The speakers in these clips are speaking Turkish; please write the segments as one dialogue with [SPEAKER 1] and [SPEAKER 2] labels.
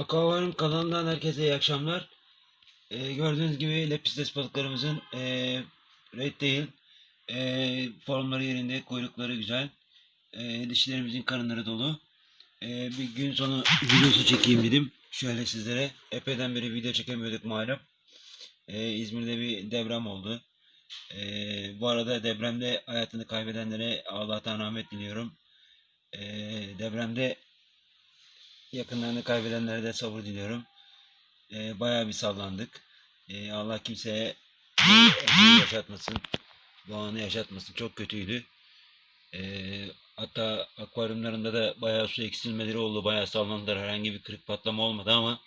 [SPEAKER 1] Aquavarım kanalından herkese iyi akşamlar. Ee, gördüğünüz gibi lepistes balıklarımızın ee, red değil, ee, formları yerinde, kuyrukları güzel. Ee, dişlerimizin karınları dolu. Ee, bir gün sonu videosu çekeyim dedim. Şöyle sizlere. Epeyden beri video çekemiyorduk malum. Ee, İzmir'de bir deprem oldu. Ee, bu arada depremde hayatını kaybedenlere Allah'tan rahmet diliyorum. Ee, depremde yakınlarını kaybedenlere de sabır diliyorum. Ee, bayağı bir sallandık. Ee, Allah kimseye acıyı yaşatmasın. Bu anı yaşatmasın. Çok kötüydü. Ee, hatta akvaryumlarında da bayağı su eksilmeleri oldu. Bayağı sallandılar. Herhangi bir kırık patlama olmadı ama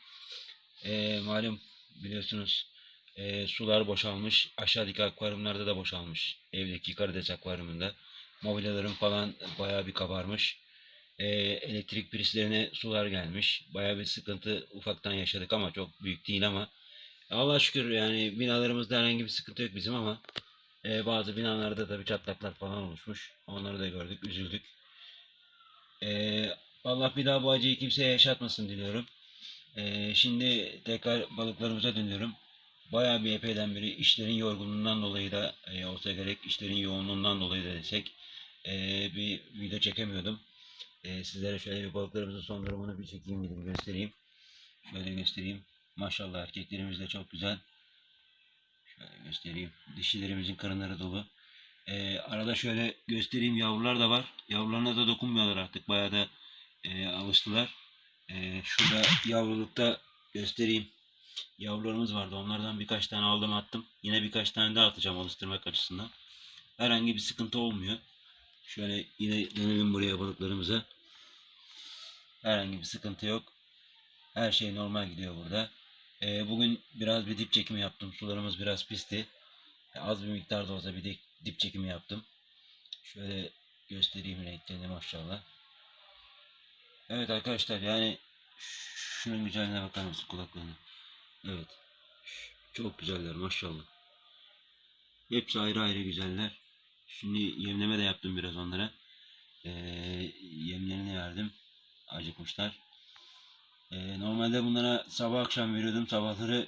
[SPEAKER 1] ee, malum biliyorsunuz ee, sular boşalmış. Aşağıdaki akvaryumlarda da boşalmış. Evdeki karides akvaryumunda. Mobilyaların falan bayağı bir kabarmış. Ee, elektrik prizlerine sular gelmiş. Bayağı bir sıkıntı ufaktan yaşadık ama çok büyük değil ama Allah şükür yani binalarımızda herhangi bir sıkıntı yok bizim ama e, bazı binalarda tabii çatlaklar falan oluşmuş. Onları da gördük, üzüldük. Ee, Allah bir daha bu acıyı kimseye yaşatmasın diliyorum. Ee, şimdi tekrar balıklarımıza dönüyorum. Bayağı bir epeyden beri işlerin yorgunluğundan dolayı da e, olsa gerek işlerin yoğunluğundan dolayı da desek e, bir video çekemiyordum. E, sizlere şöyle bir balıklarımızın son durumunu bir çekeyim dedim göstereyim. Şöyle göstereyim. Maşallah erkeklerimiz de çok güzel. Şöyle göstereyim. Dişilerimizin karınları dolu. E, arada şöyle göstereyim yavrular da var. Yavrularına da dokunmuyorlar artık. Bayağı da e, alıştılar. E, şurada yavrulukta göstereyim. Yavrularımız vardı. Onlardan birkaç tane aldım attım. Yine birkaç tane daha atacağım alıştırmak açısından. Herhangi bir sıkıntı olmuyor. Şöyle yine dönelim buraya balıklarımıza. Herhangi bir sıkıntı yok. Her şey normal gidiyor burada. Ee, bugün biraz bir dip çekimi yaptım. Sularımız biraz pisti. Az bir miktarda olsa bir de dip çekimi yaptım. Şöyle göstereyim renklerini maşallah. Evet arkadaşlar yani şunun güzelliğine bakar mısın kulaklarına? Evet. Çok güzeller maşallah. Hepsi ayrı ayrı güzeller. Şimdi yemleme de yaptım biraz onlara. Ee, yemlerini verdim. Acıkmışlar. Ee, normalde bunlara sabah akşam veriyordum. Sabahları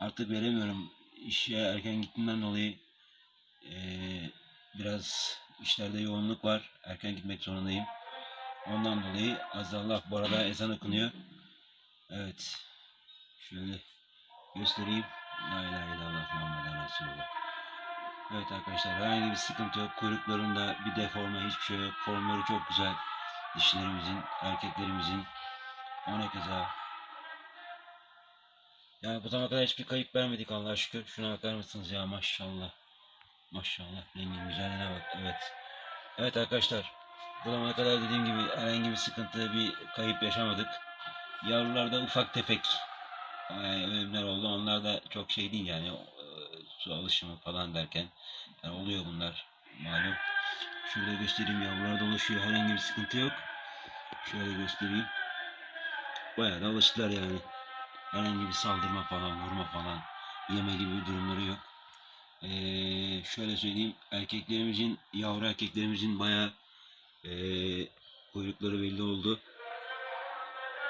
[SPEAKER 1] artık veremiyorum. İşe erken gittiğimden dolayı ee, biraz işlerde yoğunluk var. Erken gitmek zorundayım. Ondan dolayı azallah bu arada ezan okunuyor. Evet. Şöyle göstereyim. La ilahe illallah Muhammeden Resulullah. Evet arkadaşlar herhangi bir sıkıntı yok. Kuyruklarında bir deforme hiçbir şey yok. Formları çok güzel. Dişilerimizin, erkeklerimizin. Ona keza. Yani bu zamana kadar hiçbir kayıp vermedik Allah'a şükür. Şuna bakar mısınız ya maşallah. Maşallah rengin güzelliğine bak. Evet. Evet arkadaşlar. Bu zamana kadar dediğim gibi herhangi bir sıkıntı, bir kayıp yaşamadık. Yavrularda ufak tefek e, ölümler oldu. Onlar da çok şey değil yani e, su alışımı falan derken yani oluyor bunlar malum. Şurada göstereyim yavrular dolaşıyor. Herhangi bir sıkıntı yok. Şöyle göstereyim. Bayağı da alıştılar yani. Herhangi bir saldırma falan, vurma falan, yeme gibi bir durumları yok. Ee, şöyle söyleyeyim. Erkeklerimizin, yavru erkeklerimizin bayağı ee, kuyrukları belli oldu.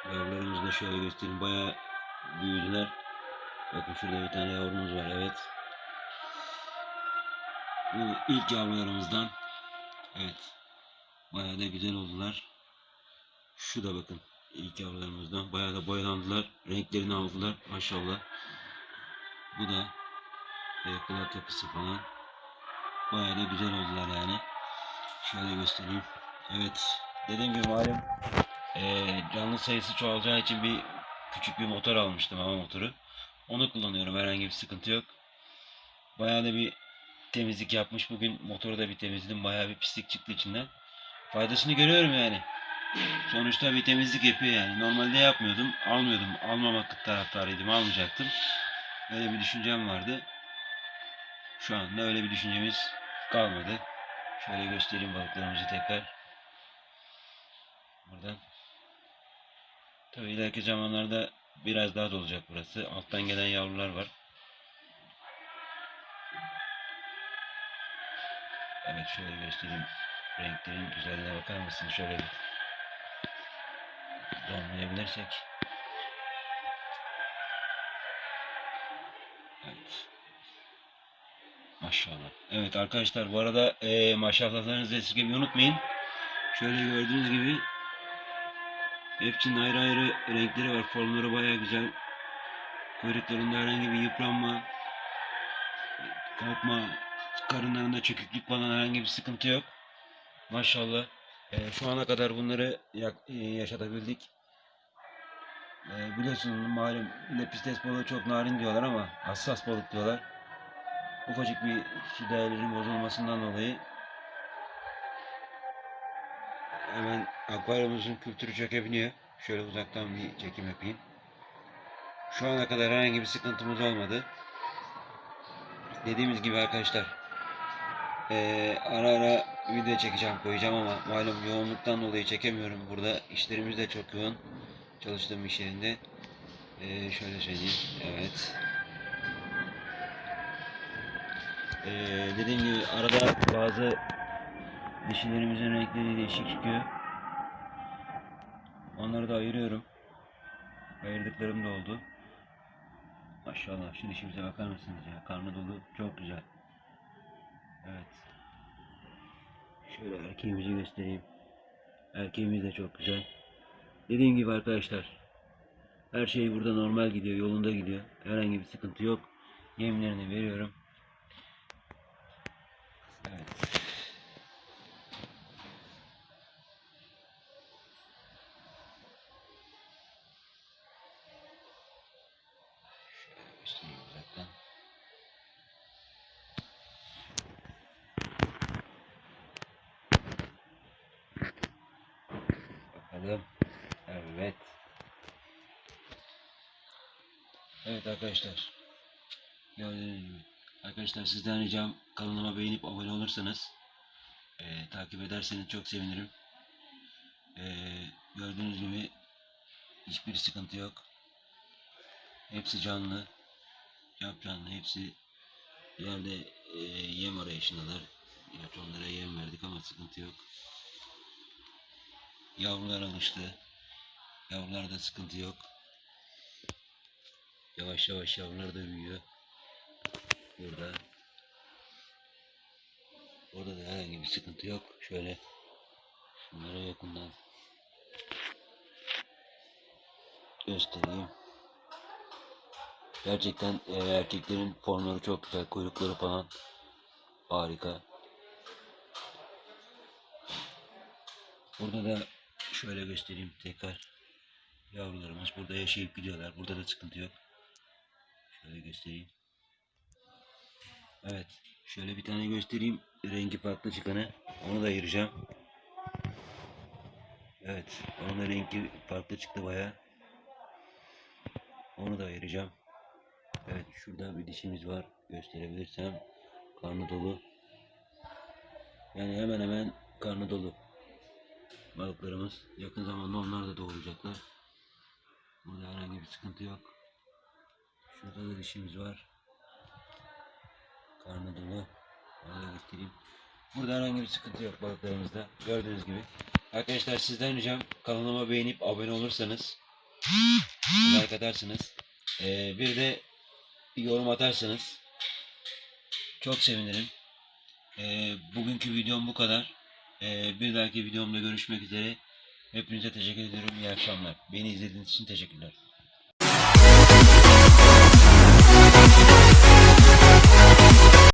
[SPEAKER 1] Yavrularımızı da şöyle göstereyim. Bayağı büyüdüler. Bakın şurada bir tane yavrumuz var. Evet. Bu ilk yavrularımızdan. Evet. Bayağı da güzel oldular. Şu da bakın. ilk yavrularımızdan. Bayağı da boyalandılar. Renklerini aldılar. Maşallah. Bu da kulak takısı falan. Bayağı da güzel oldular yani. Şöyle göstereyim. Evet. Dediğim gibi malum e, canlı sayısı çoğalacağı için bir küçük bir motor almıştım hava motoru. Onu kullanıyorum. Herhangi bir sıkıntı yok. Bayağı da bir temizlik yapmış. Bugün motoru da bir temizledim. Bayağı bir pislik çıktı içinden. Faydasını görüyorum yani. Sonuçta bir temizlik yapıyor yani. Normalde yapmıyordum. Almıyordum. Almamak taraftarıydım. Almayacaktım. Öyle bir düşüncem vardı. Şu anda öyle bir düşüncemiz kalmadı. Şöyle göstereyim balıklarımızı tekrar. Buradan. Tabii ileriki zamanlarda biraz daha dolacak burası. Alttan gelen yavrular var. Evet şöyle göstereyim. Renklerin güzelliğine bakar mısın? Şöyle bir dönmeyebilirsek. Evet. Maşallah. Evet arkadaşlar bu arada e, maşallahlarınızı esirgemeyi unutmayın. Şöyle gördüğünüz gibi hepsinin ayrı ayrı renkleri var. Formları baya güzel. Kuyruklarında herhangi bir yıpranma, kopma karınlarında çöküklük falan herhangi bir sıkıntı yok. Maşallah. E, şu ana kadar bunları yak- e, yaşatabildik. E, biliyorsunuz malum lepistes balığı çok narin diyorlar ama hassas balık diyorlar. Ufacık bir su değerlerinin bozulmasından dolayı hemen akvaryumumuzun kültürü çökebiliyor. Şöyle uzaktan bir çekim yapayım. Şu ana kadar herhangi bir sıkıntımız olmadı. Dediğimiz gibi arkadaşlar eee, ara ara video çekeceğim koyacağım ama malum yoğunluktan dolayı çekemiyorum. Burada işlerimiz de çok yoğun. Çalıştığım iş yerinde. Eee, şöyle söyleyeyim. Evet. Eee dediğim gibi arada bazı dişilerimizin renkleri değişik çıkıyor. Onları da ayırıyorum. Ayırdıklarım da oldu. Maşallah şu dişimize bakar mısınız ya? Karnı dolu. Çok güzel. Evet. Şöyle erkeğimizi göstereyim. Erkeğimiz de çok güzel. Dediğim gibi arkadaşlar. Her şey burada normal gidiyor. Yolunda gidiyor. Herhangi bir sıkıntı yok. Yemlerini veriyorum. Bakalım. Evet. Evet arkadaşlar. Gördüğünüz gibi. Arkadaşlar sizden ricam kanalıma beğenip abone olursanız eee, takip ederseniz çok sevinirim. Eee, gördüğünüz gibi hiçbir sıkıntı yok. Hepsi canlı. Yap canlı. Hepsi yerde eee, yem arayışındalar. Evet onlara yem verdik ama sıkıntı yok. Yavrular alıştı. Yavrularda sıkıntı yok. Yavaş yavaş yavrular da büyüyor. Burada. Orada da herhangi bir sıkıntı yok. Şöyle şunları yakından göstereyim. Gerçekten e, erkeklerin formları çok güzel. Kuyrukları falan harika. Burada da şöyle göstereyim tekrar. Yavrularımız burada yaşayıp gidiyorlar. Burada da sıkıntı yok. Şöyle göstereyim. Evet. Şöyle bir tane göstereyim. Rengi farklı çıkanı. Onu da ayıracağım. Evet. Onun da rengi farklı çıktı baya. Onu da ayıracağım. Evet. Şurada bir dişimiz var. Gösterebilirsem. Karnı dolu. Yani hemen hemen karnı dolu. Balıklarımız. Yakın zamanda onlar da doğuracaklar. Burada herhangi bir sıkıntı yok. Şurada da dişimiz var. Karnı dolu. Onu da göstereyim. Burada herhangi bir sıkıntı yok balıklarımızda. Gördüğünüz gibi. Arkadaşlar sizden ricam kanalıma beğenip abone olursanız like atarsınız. Ee, bir de bir yorum atarsanız çok sevinirim. Ee, bugünkü videom bu kadar. Ee, bir dahaki videomda görüşmek üzere. Hepinize teşekkür ediyorum. İyi akşamlar. Beni izlediğiniz için teşekkürler.